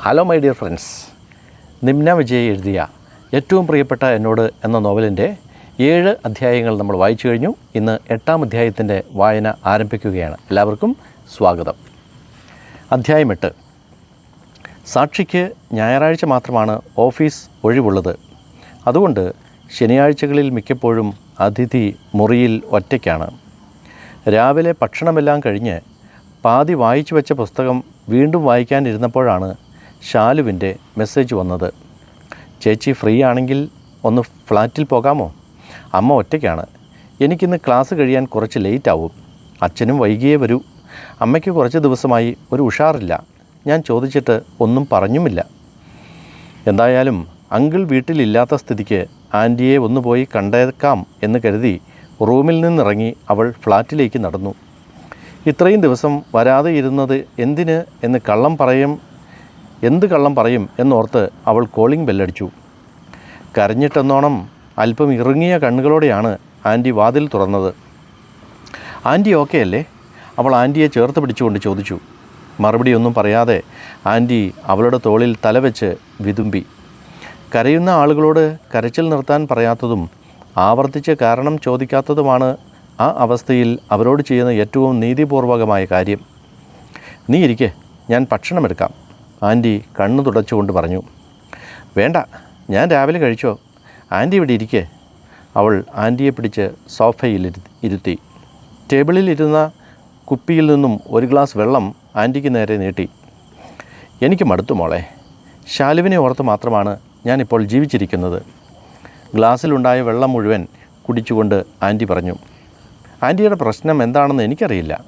Hello my dear friends Nimna Vijay എഴുതിയ ഏറ്റവും പ്രിയപ്പെട്ട എന്നോട് എന്ന നോവലിന്റെ ഏഴ് അധ്യായങ്ങൾ നമ്മൾ വായിച്ചു കഴിഞ്ഞു. ഇന്ന് എട്ടാം അധ്യായത്തിന്റെ വായന ആരംഭിക്കുകയാണ്. എല്ലാവർക്കും സ്വാഗതം. അധ്യായം എട്ട്. സാക്ഷിക്ക് ഞായറാഴ്ച മാത്രമാണ് ഓഫീസ് ഒഴിവുള്ളത്. അതുകൊണ്ട് ശനിയാഴ്ചകളിൽ മിക്കപ്പോഴും അതിഥി മുറിയിൽ ഒറ്റയ്ക്കാണ്. രാവിലെ ഭക്ഷണമെല്ലാം കഴിഞ്ഞ് പാതി വായിച്ചു വെച്ച പുസ്തകം വീണ്ടും വായിക്കാനിരുന്നപ്പോഴാണ് ശാലുവിന്റെ മെസ്സേജ് വന്നത് ചേച്ചി ഫ്രീ ആണെങ്കിൽ ഒന്ന് ഫ്ലാറ്റിൽ പോകാമോ? അമ്മ ഒറ്റയ്ക്കാണ്. എനിക്കിന്ന് ക്ലാസ് കഴിയാൻ കുറച്ച് ലേറ്റ് ആവും അച്ഛനും വൈകിയേ വരൂ. അമ്മയ്ക്ക് കുറച്ച് ദിവസമായി ഒരു ഉഷാറില്ല. ഞാൻ ചോദിച്ചിട്ട് ഒന്നും പറഞ്ഞുമില്ല. എന്തായാലും അങ്കിൾ വീട്ടിലില്ലാത്ത സ്ഥിതിക്ക് ആന്റിയെ ഒന്ന് പോയി കണ്ടേക്കാം എന്ന് കരുതി റൂമിൽ നിന്നിറങ്ങി അവൾ ഫ്ലാറ്റിലേക്ക് നടന്നു. ഇത്രയും ദിവസം വരാതെ ഇരുന്നത് എന്തിന് എന്ന് കള്ളം പറയും എന്ത് കള്ളം പറയും എന്നോർത്ത് അവൾ കോളിംഗ് ബെല്ലടിച്ചു കരഞ്ഞിട്ടെന്നോണം അല്പം ഇറുങ്ങിയ കണ്ണുകളോടെയാണ് ആന്റി വാതിൽ തുറന്നത്. ആന്റി ഓക്കെ അല്ലേ? അവൾ ആന്റിയെ ചേർത്ത് പിടിച്ചുകൊണ്ട് ചോദിച്ചു. മറുപടിയൊന്നും പറയാതെ ആന്റി അവളുടെ തോളിൽ തലവെച്ച് വിതുമ്പി. കരയുന്ന ആളുകളോട് കരച്ചിൽ നിർത്താൻ പറയാത്തതും ആവർത്തിച്ച് കാരണം ചോദിക്കാത്തതുമാണ് ആ അവസ്ഥയിൽ അവരോട് ചെയ്യുന്ന ഏറ്റവും നീതിപൂർവകമായ കാര്യം. നീ ഇരിക്കെ ഞാൻ ഭക്ഷണമെടുക്കാം ആന്റി കണ്ണു തുടച്ചുകൊണ്ട് പറഞ്ഞു വേണ്ട ഞാൻ രാവിലെ കഴിച്ചോ? ആന്റി ഇവിടെ ഇരിക്കേ. അവൾ ആന്റിയെ പിടിച്ച് സോഫയിൽ ഇരു- ഇരുത്തി. ടേബിളിൽ ഇരുന്ന കുപ്പിയിൽ നിന്നും ഒരു ഗ്ലാസ് വെള്ളം ആന്റിക്ക് നേരെ നീട്ടി. എനിക്ക് മടുത്തു മോളെ. ശാലുവിനെ ഓർത്ത് മാത്രമാണ് ഞാനിപ്പോൾ ജീവിച്ചിരിക്കുന്നത്. ഗ്ലാസ്സിലുണ്ടായ വെള്ളം മുഴുവൻ കുടിച്ചുകൊണ്ട് ആന്റി പറഞ്ഞു ആന്റിയുടെ പ്രശ്നം എന്താണെന്ന് എനിക്കറിയില്ല.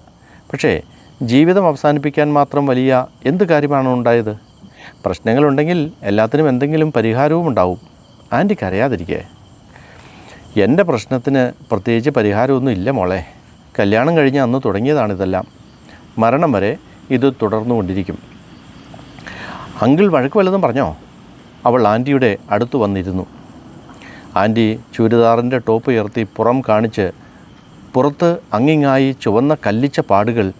പക്ഷേ ജീവിതം അവസാനിപ്പിക്കാൻ മാത്രം വലിയ എന്ത് കാര്യമാണ് ഉണ്ടായത്? പ്രശ്നങ്ങളുണ്ടെങ്കിൽ എല്ലാത്തിനും എന്തെങ്കിലും പരിഹാരവും ഉണ്ടാവും. ആന്റി കരയാതിരിക്കേ. എന്റെ പ്രശ്നത്തിന് പ്രത്യേകിച്ച് പരിഹാരമൊന്നും ഇല്ല മോളെ. കല്യാണം കഴിഞ്ഞ് അന്ന് തുടങ്ങിയതാണിതെല്ലാം. മരണം വരെ ഇത് തുടർന്നുകൊണ്ടിരിക്കും. അങ്കിൾ വഴക്ക് വല്ലതും പറഞ്ഞോ? അവൾ ആന്റിയുടെ അടുത്ത് വന്നിരുന്നു. ആന്റി ചുരിദാറിന്റെ ടോപ്പ് ഉയർത്തി പുറം കാണിച്ച് പുറത്ത് അങ്ങിങ്ങായി ചുവന്ന കല്ലിച്ച പാടുകൾ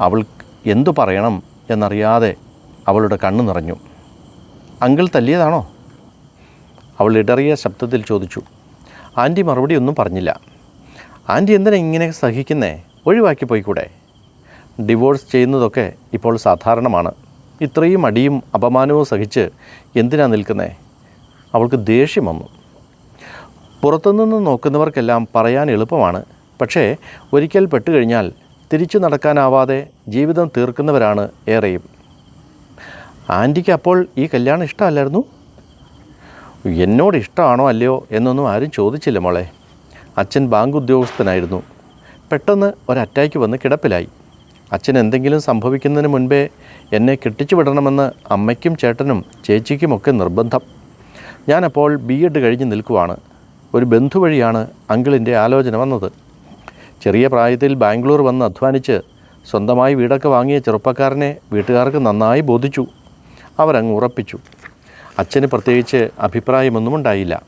അവൾ എന്തു പറയണം എന്നറിയാതെ അവളുടെ കണ്ണു നിറഞ്ഞു. അങ്കിൾ തല്ലിയതാണോ? അവൾ ഇടറിയ ശബ്ദത്തിൽ ചോദിച്ചു. ആന്റി മറുപടി ഒന്നും പറഞ്ഞില്ല. ആന്റി എന്തിനാ ഇങ്ങനെ സഹിക്കുന്നേ? ഒഴിവാക്കി പോയിക്കൂടെ? ഡിവോഴ്സ് ചെയ്യുന്നതൊക്കെ ഇപ്പോൾ സാധാരണമാണ്. ഇത്രയും അടിയും അപമാനവും സഹിച്ച് എന്തിനാ നിൽക്കുന്നേ? അവൾക്ക് ദേഷ്യം വന്നു. പുറത്തുനിന്ന് നോക്കുന്നവർക്കെല്ലാം പറയാൻ എളുപ്പമാണ്. പക്ഷേ ഒരിക്കൽ പെട്ടുകഴിഞ്ഞാൽ തിരിച്ചു നടക്കാനാവാതെ ജീവിതം തീർക്കുന്നവരാണ് ഏറെയും. ആന്റിക്ക് അപ്പോൾ ഈ കല്യാണം ഇഷ്ടമല്ലായിരുന്നു? എന്നോട് ഇഷ്ടമാണോ അല്ലയോ എന്നൊന്നും ആരും ചോദിച്ചില്ല മോളെ. അച്ഛൻ ബാങ്ക് ഉദ്യോഗസ്ഥനായിരുന്നു. പെട്ടെന്ന് ഒരു അറ്റാക്ക് വന്ന് കിടപ്പിലായി. അച്ഛൻ എന്തെങ്കിലും സംഭവിക്കുന്നതിന് മുൻപേ എന്നെ കെട്ടിച്ചു വിടണമെന്ന് അമ്മയ്ക്കും ചേട്ടനും ചേച്ചിക്കുമൊക്കെ നിർബന്ധം. ഞാനപ്പോൾ ബി എഡ് കഴിഞ്ഞ് നിൽക്കുവാണ്. ഒരു ബന്ധു വഴിയാണ് അങ്കിളിന്റെ ആലോചന വന്നത്. ചെറിയ പ്രായത്തിൽ ബാംഗ്ലൂർ വന്ന് അധ്വാനിച്ച് സ്വന്തമായി വീടൊക്കെ വാങ്ങിയ ചെറുപ്പക്കാരനെ വീട്ടുകാർക്ക് നന്നായി ബോധിച്ചു. അവരങ്ങ് ഉറപ്പിച്ചു. അച്ഛന് പ്രത്യേകിച്ച് അഭിപ്രായമൊന്നും ഉണ്ടായില്ല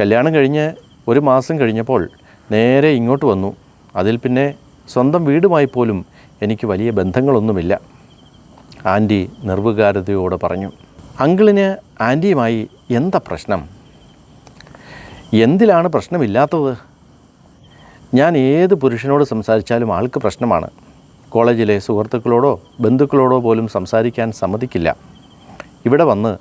കല്യാണം കഴിഞ്ഞ് ഒരു മാസം കഴിഞ്ഞപ്പോൾ നേരെ ഇങ്ങോട്ട് വന്നു. അതിൽ പിന്നെ സ്വന്തം വീടുമായി പോലും എനിക്ക് വലിയ ബന്ധങ്ങളൊന്നുമില്ല. ആന്റി നിർവികാരതയോട് പറഞ്ഞു അങ്കിളിന് ആന്റിയുമായി എന്താ പ്രശ്നം? എന്തിലാണ് പ്രശ്നമില്ലാത്തത്? ഞാൻ ഏത് പുരുഷനോട് സംസാരിച്ചാലും ആൾക്ക് പ്രശ്നമാണ്. കോളേജിലെ സുഹൃത്തുക്കളോടോ ബന്ധുക്കളോടോ പോലും സംസാരിക്കാൻ സമ്മതിക്കില്ല. ഇവിടെ വന്ന്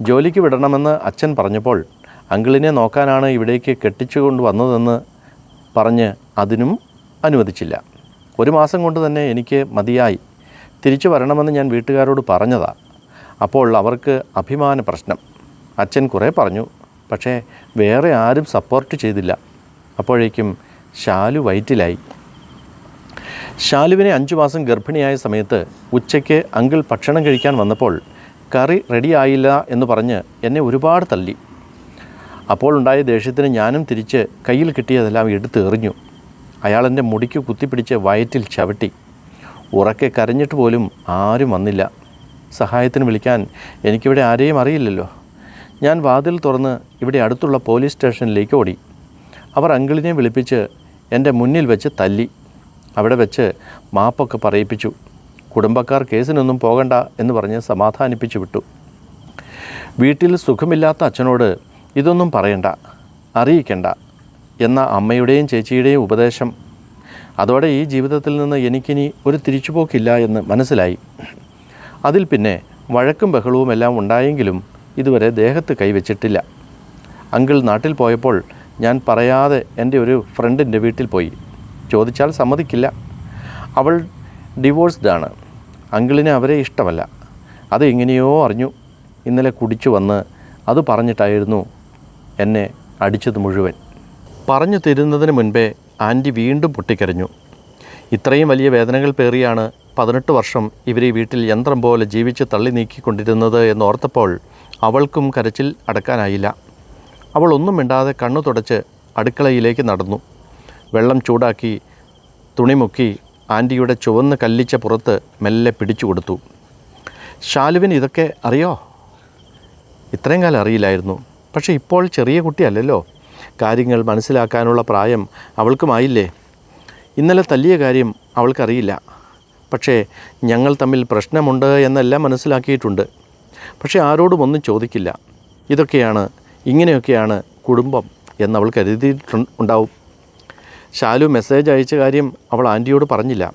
ജോലിക്ക് വിടണമെന്ന് അച്ഛൻ പറഞ്ഞപ്പോൾ അങ്കിളിനെ നോക്കാനാണ് ഇവിടേക്ക് കെട്ടിച്ചുകൊണ്ട് വന്നതെന്ന് പറഞ്ഞ് അതിനും അനുവദിച്ചില്ല. ഒരു മാസം കൊണ്ട് തന്നെ എനിക്ക് മതിയായി. തിരിച്ചു വരണമെന്ന് ഞാൻ വീട്ടുകാരോട് പറഞ്ഞതാ. അപ്പോൾ അവർക്ക് അഭിമാന പ്രശ്നം. അച്ഛൻ കുറേ പറഞ്ഞു പക്ഷേ വേറെ ആരും സപ്പോർട്ട് ചെയ്തില്ല. അപ്പോഴേക്കും ശാലു വയറ്റിലായി. ശാലുവിനെ അഞ്ചു മാസം ഗർഭിണിയായ സമയത്ത് ഉച്ചയ്ക്ക് അങ്കിൾ ഭക്ഷണം കഴിക്കാൻ വന്നപ്പോൾ കറി റെഡിയായില്ല എന്ന് പറഞ്ഞ് എന്നെ ഒരുപാട് തല്ലി. അപ്പോൾ ഉണ്ടായ ദേഷ്യത്തിന് ഞാനും തിരിച്ച് കയ്യിൽ കിട്ടിയതെല്ലാം എടുത്ത് എറിഞ്ഞു. അയാൾ എന്റെ മുടിക്ക് കുത്തിപ്പിടിച്ച് വയറ്റിൽ ചവിട്ടി. ഉറക്കെ കരഞ്ഞിട്ട് പോലും ആരും വന്നില്ല. സഹായത്തിന് വിളിക്കാൻ എനിക്കിവിടെ ആരെയും അറിയില്ലല്ലോ. ഞാൻ വാതിൽ തുറന്ന് ഇവിടെ അടുത്തുള്ള പോലീസ് സ്റ്റേഷനിലേക്ക് ഓടി. അവർ അങ്കിളിനെ വിളിപ്പിച്ച് എന്റെ മുന്നിൽ വെച്ച് തല്ലി. അവിടെ വെച്ച് മാപ്പൊക്കെ പറയിപ്പിച്ചു. കുടുംബക്കാർ കേസിനൊന്നും പോകണ്ട എന്ന് പറഞ്ഞ് സമാധാനിപ്പിച്ചു വിട്ടു. വീട്ടിൽ സുഖമില്ലാത്ത അച്ഛനോട് ഇതൊന്നും പറയണ്ട അറിയിക്കണ്ട എന്ന അമ്മയുടെയും ചേച്ചിയുടെയും ഉപദേശം. അതോടെ ഈ ജീവിതത്തിൽ നിന്ന് എനിക്കിനി ഒരു തിരിച്ചുപോക്കില്ല എന്ന് മനസ്സിലായി. അതിൽ പിന്നെ വഴക്കും ബഹളവും എല്ലാം ഉണ്ടായെങ്കിലും ഇതുവരെ ദേഹത്ത് കൈവച്ചിട്ടില്ല. അങ്കിൾ നാട്ടിൽ പോയപ്പോൾ ഞാൻ പറയാതെ എന്റെ ഒരു ഫ്രണ്ടിന്റെ വീട്ടിൽ പോയി. ചോദിച്ചാൽ സമ്മതിക്കില്ല. അവൾ ഡിവോഴ്സ്ഡ് ആണ്. അങ്കിളിന് അവരെ ഇഷ്ടമല്ല. അത് എങ്ങനെയോ അറിഞ്ഞു. ഇന്നലെ കുടിച്ചു വന്ന് അത് പറഞ്ഞിട്ടായിരുന്നു എന്നെ അടിച്ചത് മുഴുവൻ. പറഞ്ഞു തരുന്നതിന് മുൻപേ ആന്റി വീണ്ടും പൊട്ടിക്കരഞ്ഞു. ഇത്രയും വലിയ വേദനകൾ പേറിയാണ് പതിനെട്ട് വർഷം ഇവർ ഈ വീട്ടിൽ യന്ത്രം പോലെ ജീവിച്ച് തള്ളി നീക്കിക്കൊണ്ടിരുന്നത് എന്നോർത്തപ്പോൾ അവൾക്കും കരച്ചിൽ അടക്കാനായില്ല. അവൾ ഒന്നും മിണ്ടാതെ കണ്ണു തുടച്ച് അടുക്കളയിലേക്ക് നടന്നു. വെള്ളം ചൂടാക്കി തുണിമുക്കി ആന്റിയുടെ ചുവന്ന് കല്ലിച്ച പുറത്ത് മെല്ലെ പിടിച്ചു കൊടുത്തു. ശാലുവിന് ഇതൊക്കെ അറിയോ? ഇത്രയും കാലം അറിയില്ലായിരുന്നു. പക്ഷേ ഇപ്പോൾ ചെറിയ കുട്ടിയല്ലല്ലോ. കാര്യങ്ങൾ മനസ്സിലാക്കാനുള്ള പ്രായം അവൾക്കുമായില്ലേ? ഇന്നലെ തല്ലിയ കാര്യം അവൾക്കറിയില്ല. പക്ഷേ ഞങ്ങൾ തമ്മിൽ പ്രശ്നമുണ്ട് എന്നെല്ലാം മനസ്സിലാക്കിയിട്ടുണ്ട്. പക്ഷേ ആരോടും ഒന്നും ചോദിക്കില്ല. ഇതൊക്കെയാണ് ഇങ്ങനെയൊക്കെയാണ് കുടുംബം എന്നവൾ കരുതിയിട്ടു ഉണ്ടാവും. ശാലു മെസ്സേജ് അയച്ച കാര്യം അവൾ ആന്റിയോട് പറഞ്ഞില്ല.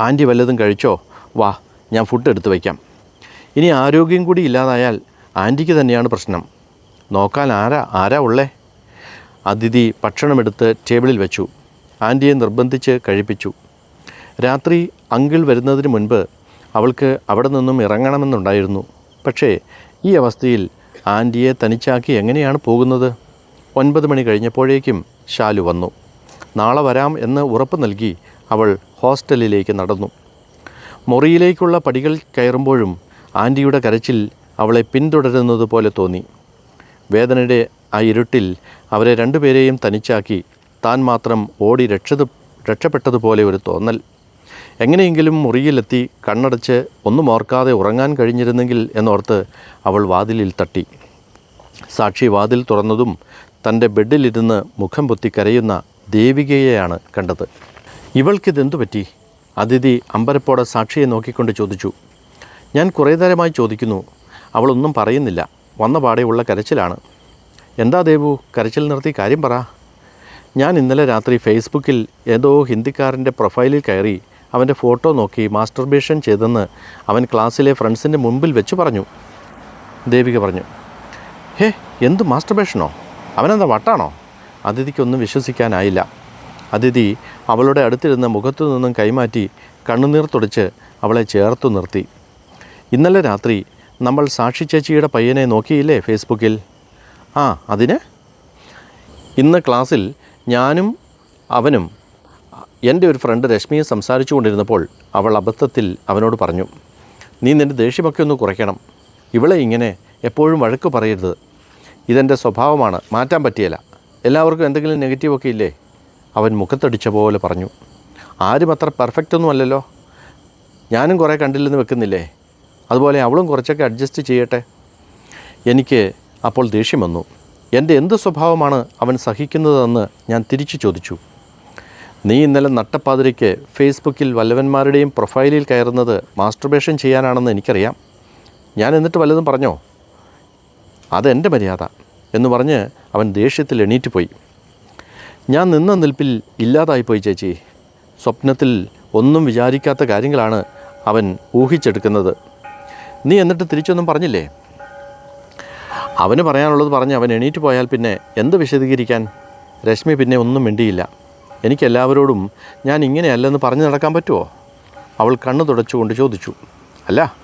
ആന്റി വല്ലതും കഴിച്ചോ? വാ ഞാൻ ഫുഡ് എടുത്ത് വയ്ക്കാം. ഇനി ആരോഗ്യം കൂടി ഇല്ലാതായാൽ ആന്റിക്ക് തന്നെയാണ് പ്രശ്നം. നോക്കാൻ ആരാ ആരാ ഉള്ളേ? അതിഥി ഭക്ഷണമെടുത്ത് ടേബിളിൽ വെച്ചു. ആന്റിയെ നിർബന്ധിച്ച് കഴിപ്പിച്ചു. രാത്രി അങ്കിൾ വരുന്നതിന് മുൻപ് അവൾക്ക് അവിടെ നിന്നും ഇറങ്ങണമെന്നുണ്ടായിരുന്നു. പക്ഷേ ഈ അവസ്ഥയിൽ ആന്റിയെ തനിച്ചാക്കി എങ്ങനെയാണ് പോകുന്നത്? ഒൻപത് മണി കഴിഞ്ഞപ്പോഴേക്കും ഷാലു വന്നു. നാളെ വരാം എന്ന് ഉറപ്പ് നൽകി അവൾ ഹോസ്റ്റലിലേക്ക് നടന്നു. മുറിയിലേക്കുള്ള പടികൾ കയറുമ്പോഴും ആന്റിയുടെ കരച്ചിൽ അവളെ പിന്തുടരുന്നത് പോലെ തോന്നി. വേദനയുടെ ആ ഇരുട്ടിൽ അവരെ രണ്ടുപേരെയും തനിച്ചാക്കി താൻ മാത്രം ഓടി രക്ഷത് രക്ഷപ്പെട്ടതുപോലെ ഒരു തോന്നൽ. എങ്ങനെയെങ്കിലും മുറിയിലെത്തി കണ്ണടച്ച് ഒന്നും ഓർക്കാതെ ഉറങ്ങാൻ കഴിഞ്ഞിരുന്നെങ്കിൽ എന്നോർത്ത് അവൾ വാതിലിൽ തട്ടി. സാക്ഷി വാതിൽ തുറന്നതും തന്റെ ബെഡിലിരുന്ന് മുഖം പൊത്തി കരയുന്ന ദേവികയെയാണ് കണ്ടത്. ഇവൾക്കിതെന്തു പറ്റി? അതിഥി അമ്പരപ്പോടെ സാക്ഷിയെ നോക്കിക്കൊണ്ട് ചോദിച്ചു. ഞാൻ കുറേ നേരമായി ചോദിക്കുന്നു. അവളൊന്നും പറയുന്നില്ല. വന്ന പാടെയുള്ള കരച്ചിലാണ്. എന്താ ദേവു? കരച്ചിൽ നിർത്തി കാര്യം പറ. ഞാൻ ഇന്നലെ രാത്രി ഫേസ്ബുക്കിൽ ഏതോ ഹിന്ദിക്കാരന്റെ പ്രൊഫൈലിൽ കയറി അവന്റെ ഫോട്ടോ നോക്കി മാസ്റ്റർബേഷൻ ചെയ്തെന്ന് അവൻ ക്ലാസ്സിലെ ഫ്രണ്ട്സിന്റെ മുമ്പിൽ വെച്ച് പറഞ്ഞു. ദേവിക പറഞ്ഞു ഹേ എന്ത് മാസ്റ്റർബേഷനോ? അവനെന്താ വട്ടാണോ? അതിഥിക്കൊന്നും വിശ്വസിക്കാനായില്ല. അതിഥി അവളുടെ അടുത്തിരുന്ന മുഖത്തു നിന്നും കൈമാറ്റി കണ്ണുനീർ തുടച്ച് അവളെ ചേർത്തു നിർത്തി. ഇന്നലെ രാത്രി നമ്മൾ സാക്ഷി ചേച്ചിയുടെ പയ്യനെ നോക്കിയില്ലേ ഫേസ്ബുക്കിൽ? ആ അതിന്? ഇന്ന് ക്ലാസ്സിൽ ഞാനും അവനും എന്റെ ഒരു ഫ്രണ്ട് രശ്മിയെ സംസാരിച്ചു കൊണ്ടിരുന്നപ്പോൾ അവൾ അബദ്ധത്തിൽ അവനോട് പറഞ്ഞു നീ നിന്റെ ദേഷ്യമൊക്കെ ഒന്ന് കുറയ്ക്കണം. ഇവളെ ഇങ്ങനെ എപ്പോഴും വഴക്ക് പറയരുത്. ഇതെന്റെ സ്വഭാവമാണ് മാറ്റാൻ പറ്റിയല്ല. എല്ലാവർക്കും എന്തെങ്കിലും നെഗറ്റീവൊക്കെ ഇല്ലേ? അവൻ മുഖത്തടിച്ച പോലെ പറഞ്ഞു ആരും അത്ര പെർഫെക്റ്റ് ഒന്നും അല്ലല്ലോ. ഞാനും കുറേ കണ്ടില്ലെന്ന് വെക്കുന്നില്ലേ? അതുപോലെ അവളും കുറച്ചൊക്കെ അഡ്ജസ്റ്റ് ചെയ്യട്ടെ. എനിക്ക് അപ്പോൾ ദേഷ്യം വന്നു. എന്റെ എന്ത് സ്വഭാവമാണ് അവൻ സഹിക്കുന്നതെന്ന് ഞാൻ തിരിച്ചു ചോദിച്ചു. നീ ഇന്നലെ നട്ടപ്പാതിരയ്ക്ക് ഫേസ്ബുക്കിൽ വല്ലവന്മാരുടെയും പ്രൊഫൈലിൽ കയറുന്നത് മാസ്റ്റർബേഷൻ ചെയ്യാനാണെന്ന് എനിക്കറിയാം. ഞാൻ എന്നിട്ട് വല്ലതും പറഞ്ഞോ? അതെന്റെ മര്യാദ എന്ന് പറഞ്ഞ് അവൻ ദേഷ്യത്തിൽ എണീറ്റ് പോയി. ഞാൻ നിന്ന നിൽപ്പിൽ ഇല്ലാതായിപ്പോയി ചേച്ചി. സ്വപ്നത്തിൽ ഒന്നും വിചാരിക്കാത്ത കാര്യങ്ങളാണ് അവൻ ഊഹിച്ചെടുക്കുന്നത്. നീ എന്നിട്ട് തിരിച്ചൊന്നും പറഞ്ഞില്ലേ? അവന് പറയാനുള്ളത് പറഞ്ഞ് അവൻ എണീറ്റ് പോയാൽ പിന്നെ എന്ത് വിശദീകരിക്കാൻ? രശ്മി പിന്നെ ഒന്നും മിണ്ടിയില്ല. എനിക്കെല്ലാവരോടും ഞാൻ ഇങ്ങനെയല്ലെന്ന് പറഞ്ഞു നടക്കാൻ പറ്റുമോ അവൾ കണ്ണു തുടച്ചുകൊണ്ട് ചോദിച്ചു. അല്ല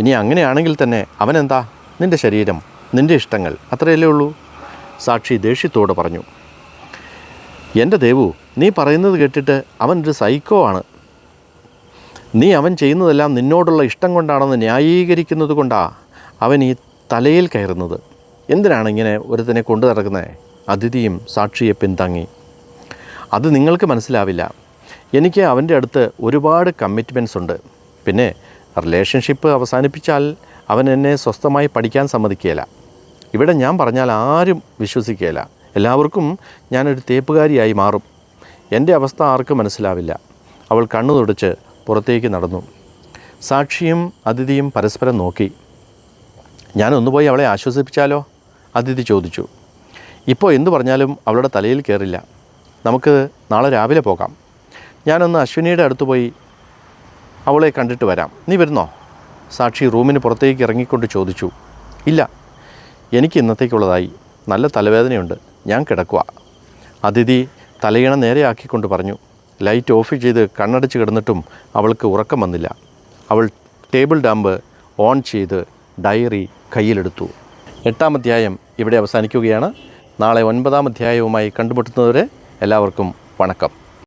ഇനി അങ്ങനെയാണെങ്കിൽ തന്നെ അവനെന്താ? നിന്റെ ശരീരം നിന്റെ ഇഷ്ടങ്ങൾ അത്രയല്ലേ ഉള്ളൂ? സാക്ഷി ദേഷ്യത്തോട് പറഞ്ഞു. എന്റെ ദേവു നീ പറയുന്നത് കേട്ടിട്ട് അവനൊരു സൈക്കോ ആണ്. നീ അവൻ ചെയ്യുന്നതെല്ലാം നിന്നോടുള്ള ഇഷ്ടം കൊണ്ടാണെന്ന് ന്യായീകരിക്കുന്നത് കൊണ്ടാണ് അവൻ ഈ തലയിൽ കയറുന്നത്. എന്തിനാണ് ഇങ്ങനെ ഒരുത്തനെ കൊണ്ടു നടക്കുന്നത് അതിഥിയും സാക്ഷിയെ പിന്താങ്ങി. അത് നിങ്ങൾക്ക് മനസ്സിലാവില്ല. എനിക്ക് അവന്റെ അടുത്ത് ഒരുപാട് കമ്മിറ്റ്മെന്റ്സ് ഉണ്ട്. പിന്നെ റിലേഷൻഷിപ്പ് അവസാനിപ്പിച്ചാൽ അവൻ എന്നെ സ്വസ്ഥമായി പഠിക്കാൻ സമ്മതിക്കുകയില്ല ഇവിടെ ഞാൻ പറഞ്ഞാൽ ആരും വിശ്വസിക്കുകയില്ല എല്ലാവർക്കും ഞാനൊരു തേപ്പുകാരിയായി മാറും. എന്റെ അവസ്ഥ ആർക്കും മനസ്സിലാവില്ല. അവൾ കണ്ണു തുടച്ച് പുറത്തേക്ക് നടന്നു. സാക്ഷിയും അതിഥിയും പരസ്പരം നോക്കി. ഞാനൊന്നു പോയി അവളെ ആശ്വസിപ്പിച്ചാലോ? അതിഥി ചോദിച്ചു. ഇപ്പോൾ എന്തു പറഞ്ഞാലും അവളുടെ തലയിൽ കയറില്ല നമുക്ക് നാളെ രാവിലെ പോകാം. ഞാനൊന്ന് അശ്വിനിയുടെ അടുത്ത് പോയി അവളെ കണ്ടിട്ട് വരാം. നീ വരുന്നോ? സാക്ഷി റൂമിന് പുറത്തേക്ക് ഇറങ്ങിക്കൊണ്ട് ചോദിച്ചു. ഇല്ല എനിക്ക് ഇന്നത്തേക്കുള്ളതായി നല്ല തലവേദനയുണ്ട്. ഞാൻ കിടക്കുക അതിഥി തലയിണ നേരെയാക്കിക്കൊണ്ട് പറഞ്ഞു. ലൈറ്റ് ഓഫ് ചെയ്ത് കണ്ണടച്ച് കിടന്നിട്ടും അവൾക്ക് ഉറക്കം വന്നില്ല. അവൾ ടേബിൾ ഡാമ്പ് ഓൺ ചെയ്ത് ഡയറി കയ്യിലെടുത്തു. എട്ടാം അധ്യായം ഇവിടെ അവസാനിക്കുകയാണ്. നാളെ ഒൻപതാം അധ്യായവുമായി കണ്ടുമുട്ടുന്നതുവരെ എല്ലാവർക്കും വണക്കം.